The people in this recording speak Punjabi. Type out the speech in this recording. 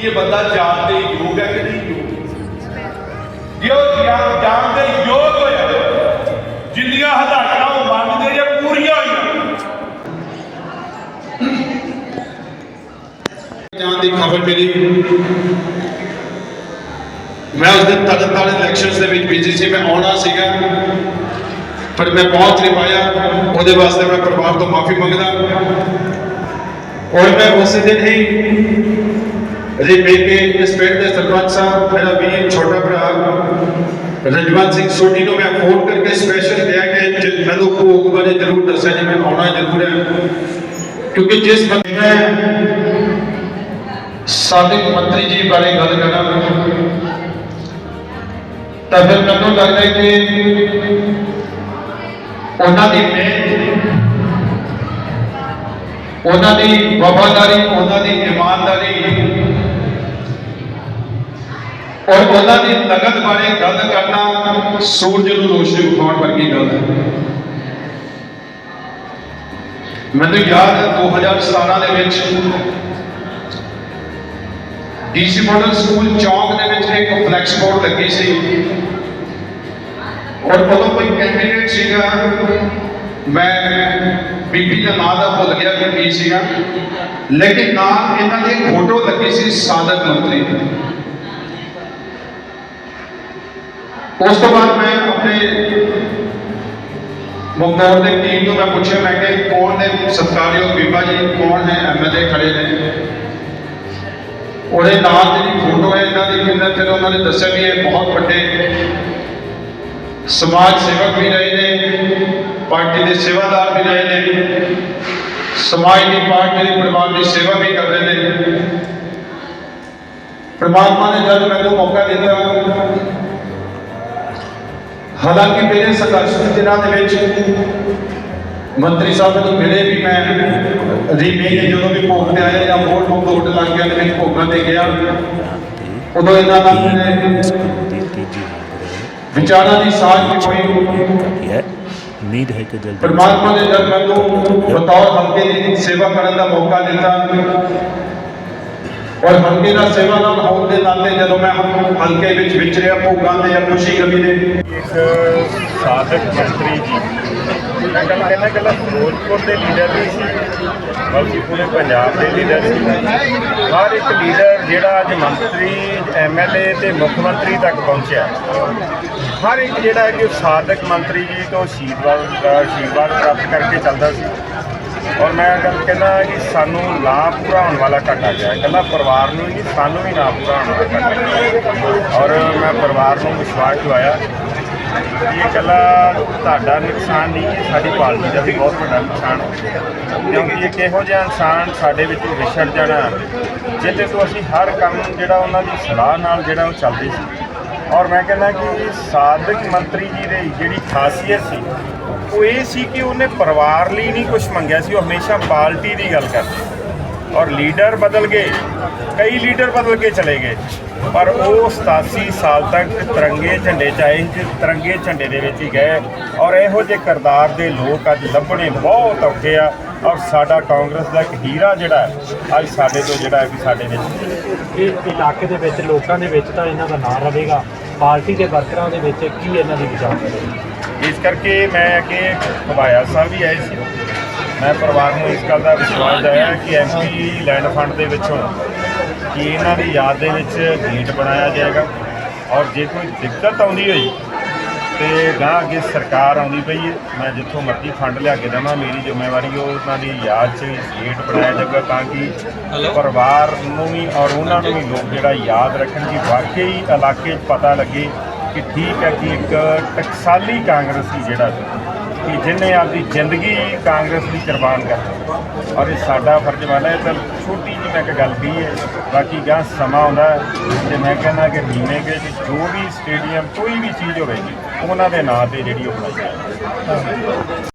ਕਿ ਇਹ ਬੰਦਾ ਜਾਣ ਦੇ ਯੋਗ ਹੈ ਕਿ ਨਹੀਂ ਯੋਗ? ਜੇ ਉਹ ਜਾਣ ਜਾਣ ਦੇ ਯੋਗ ਹੋਇਆ ਜਿੰਨੀਆਂ ਹਦਾਇਤਾਂ ਉਹ ਮੰਨਦੇ ਜੇ ਪੂਰੀਆਂ ਹੋਈਆਂ। ਜਾਣ ਦੀ ਖਬਰ ਮਿਲੀ। ਮੈਂ ਉਸ ਦਿਨ ਤਰਨ ਤਾਰਨ ਇਲੈਕਸ਼ਨਸ ਦੇ ਵਿੱਚ ਬਿਜ਼ੀ ਸੀ, ਮੈਂ ਆਉਣਾ ਸੀਗਾ, ਪਰ ਮੈਂ ਪਹੁੰਚ ਨਹੀਂ ਪਾਇਆ। ਉਹਦੇ ਵਾਸਤੇ ਮੈਂ ਪਰਿਵਾਰ ਤੋਂ ਮਾਫੀ ਮੰਗਦਾ। ਔਰ ਮੈਂ ਉਸੇ ਦਿਨ ਹੀ ਅਜੇ ਮੇਰੇ ਇਸ ਪਿੰਡ ਦੇ ਸਰਪੰਚ ਸਾਹਿਬ ਮੇਰਾ ਵੀ ਛੋਟਾ ਭਰਾ ਰਜਵੰਤ ਸਿੰਘ ਸੋਢੀ ਨੂੰ ਮੈਂ ਫੋਨ ਕਰਕੇ ਸਪੈਸ਼ਲ ਕਿਹਾ ਕਿ ਮੈਨੂੰ ਭੋਗ ਬਾਰੇ ਜ਼ਰੂਰ ਦੱਸਿਆ ਜੀ, ਮੈਂ ਆਉਣਾ ਜ਼ਰੂਰ ਹੈ। ਕਿਉਂਕਿ ਜਿਸ ਬੰਦੇ ਮੈਂ ਸਾਬਿਕ ਮੰਤਰੀ ਜੀ ਬਾਰੇ ਗੱਲ ਕਰਾਂ ਤਾਂ ਫਿਰ ਮੈਨੂੰ ਲੱਗਦਾ ਕਿ ਉਹਨਾਂ ਦੀ ਮਿਹਨਤ, ਉਹਨਾਂ ਦੀ ਵਫਾਦਾਰੀ, ਉਹਨਾਂ ਦੀ ਇਮਾਨਦਾਰੀ ਔਰ ਉਹਨਾਂ ਦੀ ਲਗਨ ਬਾਰੇ ਗੱਲ ਕਰਨਾ ਸੂਰਜ ਨੂੰ ਰੋਸ਼ਨੀ ਵਿਖਾਉਣ ਵਰਗੀ ਗੱਲ ਹੈ। ਮੈਨੂੰ ਯਾਦ ਹੈ 2017 ਦੇ ਵਿੱਚ ਡੀਸੀ ਮਾਡਲ ਸਕੂਲ ਚੌਂਕ ਦੇ ਵਿੱਚ ਇੱਕ ਫਲੈਕਸ ਬੋਰਡ ਲੱਗੀ ਸੀ। ਔਰ ਉਦੋਂ ਕੋਈ ਕੈਂਡੀਡੇਟ ਸੀਗਾ, ਮੈਂ ਬੀਬੀ ਦਾ ਨਾਂ ਦਾ ਭੁੱਲ ਗਿਆ ਕਿ ਕੀ ਸੀਗਾ। ਲੇਕਿਨ ਨਾਲ ਇਹਨਾਂ ਦੀ ਇੱਕ ਫੋਟੋ ਲੱਗੀ ਸੀ ਸਾਦਕ ਮੰਤਰੀ ਦੀ। ਉਸ ਤੋਂ ਬਾਅਦ ਮੈਂ ਆਪਣੇ ਮੁਖਤਾਰ ਦੇ ਟੀਮ ਨੂੰ ਮੈਂ ਪੁੱਛਿਆ ਮੈਂ ਕਿ ਕੌਣ ਨੇ ਸਤਿਕਾਰਯੋਗ ਬੀਬਾ ਜੀ ਕੌਣ ਨੇ ਐਮਐਲਏ ਖੜੇ ਨੇ ਉਹਦੇ ਨਾਲ ਜਿਹੜੀ ਫੋਟੋ ਹੈ ਇਹਨਾਂ ਦੀ ਕਿੰਨਾ ਫਿਰ ਉਹਨਾਂ ਨੇ ਦੱਸਿਆ ਵੀ ਇਹ ਬਹੁਤ ਵੱਡੇ ਸਮਾਜ ਸੇਵਕ ਵੀ ਰਹੇ ਨੇ ਪਾਰਟੀ ਦੇ ਸੇਵਾਦਾਰ ਵੀ ਰਹੇ ਨੇ ਸਮਾਜ ਦੀ ਪਾਰਟੀ ਦੇ ਪਰਿਵਾਰ ਦੀ ਸੇਵਾ ਵੀ ਕਰਦੇ ਨੇ ਪ੍ਰਮਾਤਮਾ ਨੇ ਜਦ ਮੈਨੂੰ ਮੌਕਾ ਦਿੱਤਾ ਹਾਲਾਂਕਿ ਮੇਰੇ ਸੰਘਰਸ਼ ਦੇ ਦਿਨਾਂ ਦੇ ਵਿੱਚ ਮੰਤਰੀ ਸਾਹਿਬ ਨੂੰ ਮਿਲੇ ਵੀ ਮੈਂ ਰੀਮੇਨ ਜਦੋਂ ਵੀ ਭੋਗ ਤੇ ਆਇਆ ਜਾਂ ਮੋੜ ਤੋਂ ਭੋਗ ਲੱਗ ਗਿਆ ਤੇ ਭੋਗਾਂ ਤੇ ਗਿਆ, ਉਦੋਂ ਇਹਨਾਂ ਦਾ ਵਿਚਾਰਾਂ ਦੀ ਸਾਂਝ ਵੀ ਹੋਈ। ਉਮੀਦ ਹੈ ਕਿ ਜਲਦੀ ਪਰਮਾਤਮਾ ਨੇ ਜਦ ਮੈਨੂੰ ਬਤੌਰ ਹਲਕੇ ਦੀ ਸੇਵਾ ਕਰਨ ਦਾ ਮੌਕਾ ਦਿੱਤਾ। ਔਰ ਹਲਕੇ ਦਾ ਸੇਵਾਦਾਰ ਹੋਣ ਦੇ ਨਾਤੇ ਜਦੋਂ ਮੈਂ ਹਲਕੇ ਵਿੱਚ ਵਿਚਰਿਆ ਭੋਗਾਂ ਦੇ ਜਾਂ ਖੁਸ਼ੀ ਗਮੀ ਦੇ। ਇੱਕ ਸਾਧਕ ਮੰਤਰੀ ਜੀ, ਮੈਂ ਗੱਲ ਕਹਿੰਦਾ ਕਿ ਫਿਰੋਜ਼ਪੁਰ ਦੇ ਲੀਡਰ ਵੀ ਸੀ ਬਲਕਿ ਪੂਰੇ ਪੰਜਾਬ ਦੇ ਲੀਡਰ ਸੀ। ਹਰ ਇੱਕ ਲੀਡਰ ਜਿਹੜਾ ਅੱਜ ਮੰਤਰੀ ਐਮਐਲਏ ਤੇ ਮੁੱਖ ਮੰਤਰੀ ਤੱਕ ਪਹੁੰਚਿਆ। ਹਰ ਇੱਕ ਜਿਹੜਾ ਹੈ ਕਿ ਉਹ ਸਾਧਕ ਮੰਤਰੀ ਜੀ ਤੋਂ ਆਸ਼ੀਰਵਾਦ ਦਾ ਆਸ਼ੀਰਵਾਦ ਪ੍ਰਾਪਤ ਕਰਕੇ ਚੱਲਦਾ ਸੀ। ਔਰ ਮੈਂ ਗੱਲ ਕਹਿੰਦਾ ਕਿ ਸਾਨੂੰ ਨਾ ਪੂਰਾ ਵਾਲਾ ਘਾਟਾ ਗਿਆ ਇਕੱਲਾ ਪਰਿਵਾਰ ਨੂੰ ਹੀ ਨਹੀਂ ਸਾਨੂੰ ਵੀ ਨਾ ਪੂਰਾ ਵਾਲਾ ਘਾਟਾ ਔਰ ਮੈਂ ਪਰਿਵਾਰ ਨੂੰ ਵਿਸ਼ਵਾਸ ਦਿਵਾਇਆ ਕਿ ਇਹ ਇਕੱਲਾ ਤੁਹਾਡਾ ਨੁਕਸਾਨ ਨਹੀਂ ਹੈ ਸਾਡੀ ਪਾਰਟੀ ਦਾ ਵੀ ਬਹੁਤ ਵੱਡਾ ਨੁਕਸਾਨ ਹੈ। ਕਿਉਂਕਿ ਇੱਕ ਇਹੋ ਜਿਹਾ ਇਨਸਾਨ ਸਾਡੇ ਵਿੱਚ ਵਿਛੜ ਜਾਣਾ, ਜਿਹਦੇ ਤੋਂ ਅਸੀਂ ਹਰ ਕੰਮ ਜਿਹੜਾ ਉਹਨਾਂ ਦੀ ਸਲਾਹ ਨਾਲ ਜਿਹੜਾ ਉਹ ਚੱਲਦੇ ਸੀ। ਔਰ ਮੈਂ ਕਹਿੰਦਾ ਕਿ ਸਾਧਕ ਮੰਤਰੀ ਜੀ ਦੀ ਜਿਹੜੀ ਖਾਸੀਅਤ ਸੀ, ਉਹ ਇਹ ਸੀ ਕਿ ਉਹਨੇ ਪਰਿਵਾਰ ਲਈ ਨਹੀਂ ਕੁਝ ਮੰਗਿਆ ਸੀ, ਉਹ ਹਮੇਸ਼ਾ ਪਾਰਟੀ ਦੀ ਗੱਲ ਕਰਦੇ ਔਰ ਲੀਡਰ ਬਦਲ ਗਏ, ਕਈ ਲੀਡਰ ਬਦਲ ਕੇ ਚਲੇ ਗਏ, ਪਰ ਉਹ 87 ਸਾਲ ਤੱਕ ਤਿਰੰਗੇ ਝੰਡੇ ਚਾਹੇ ਤਿਰੰਗੇ ਝੰਡੇ ਦੇ ਵਿੱਚ ਹੀ ਗਏ। ਔਰ ਇਹੋ ਜਿਹੇ ਕਰਤਾਰ ਦੇ ਲੋਕ ਅੱਜ ਲੱਭਣੇ ਬਹੁਤ ਔਖੇ ਆ। ਔਰ ਸਾਡਾ ਕਾਂਗਰਸ ਦਾ ਇੱਕ ਹੀਰਾ ਜਿਹੜਾ ਅੱਜ ਸਾਡੇ ਤੋਂ ਜਿਹੜਾ ਹੈ ਵੀ ਸਾਡੇ ਵਿੱਚ ਇਹ ਇਲਾਕੇ ਦੇ ਵਿੱਚ, ਲੋਕਾਂ ਦੇ ਵਿੱਚ ਤਾਂ ਇਹਨਾਂ ਦਾ ਨਾਂ ਰਹੇਗਾ। ਪਾਰਟੀ ਦੇ ਵਰਕਰਾਂ ਦੇ ਵਿੱਚ ਕੀ ਇਹਨਾਂ ਦੀ ਵਿਚਾਰ ਇਸ ਕਰਕੇ ਮੈਂ ਅੱਗੇ ਖਵਾਇਆ ਸਾਹਿਬ ਵੀ ਆਏ ਸੀ। ਮੈਂ ਪਰਿਵਾਰ ਨੂੰ ਇਸ ਗੱਲ ਦਾ ਵਿਸ਼ਵਾਸ ਦਿਵਾਇਆ ਕਿ ਐਮਪੀ ਲੈਂਡ ਫੰਡ ਦੇ ਵਿੱਚੋਂ ਕਿ ਇਹਨਾਂ ਦੀ ਯਾਦ ਦੇ ਵਿੱਚ ਗੇਟ ਬਣਾਇਆ ਜਾਏਗਾ। ਔਰ ਜੇ ਕੋਈ ਦਿੱਕਤ ਆਉਂਦੀ ਹੋਈ ਤੇ ਗਾਂ ਅੱਗੇ ਸਰਕਾਰ ਆਉਂਦੀ ਪਈ ਹੈ ਮੈਂ ਜਿੱਥੋਂ ਮਰਜ਼ੀ ਫੰਡ ਲਿਆ ਕੇ ਦੇਵਾਂ ਮੇਰੀ ਜ਼ਿੰਮੇਵਾਰੀ ਉਹ ਉਹਨਾਂ ਦੀ ਯਾਦ 'ਚ ਗੇਟ ਬਣਾਇਆ ਜਾਏਗਾ ਤਾਂ ਕਿ ਪਰਿਵਾਰ ਨੂੰ ਵੀ ਔਰ ਉਹਨਾਂ ਨੂੰ ਵੀ ਲੋਕ ਜਿਹੜਾ ਯਾਦ ਰੱਖਣ ਕਿ ਵਾਕਈ ਇਲਾਕੇ 'ਚ ਪਤਾ ਲੱਗੇ ਕਿ ਠੀਕ ਹੈ ਕਿ ਇੱਕ ਟਕਸਾਲੀ ਕਾਂਗਰਸੀ ਜਿਹੜਾ ਸੀ ਕਿ ਜਿਹਨੇ ਆਪਦੀ ਜ਼ਿੰਦਗੀ ਕਾਂਗਰਸ ਦੀ ਕੁਰਬਾਨ ਕਰ ਔਰ ਇਹ ਸਾਡਾ ਫਰਜ਼ ਬਣਦਾ ਹੈ ਤਾਂ ਛੋਟੀ ਜਿਹੀ ਮੈਂ ਇੱਕ ਗੱਲ ਕਹੀ ਹੈ ਬਾਕੀ ਗਾਂ ਸਮਾਂ ਆਉਂਦਾ ਤੇ ਮੈਂ ਕਹਿੰਦਾ ਕਿ ਨੀਵੇਂ ਕੇ ਜੋ ਵੀ ਸਟੇਡੀਅਮ ਕੋਈ ਵੀ ਚੀਜ਼ ਹੋਵੇਗੀ ਉਹਨਾਂ ਦੇ ਨਾਂ ਤੇ ਜਿਹੜੀ ਉਹ ਬਣਾਈ ਜਾਏ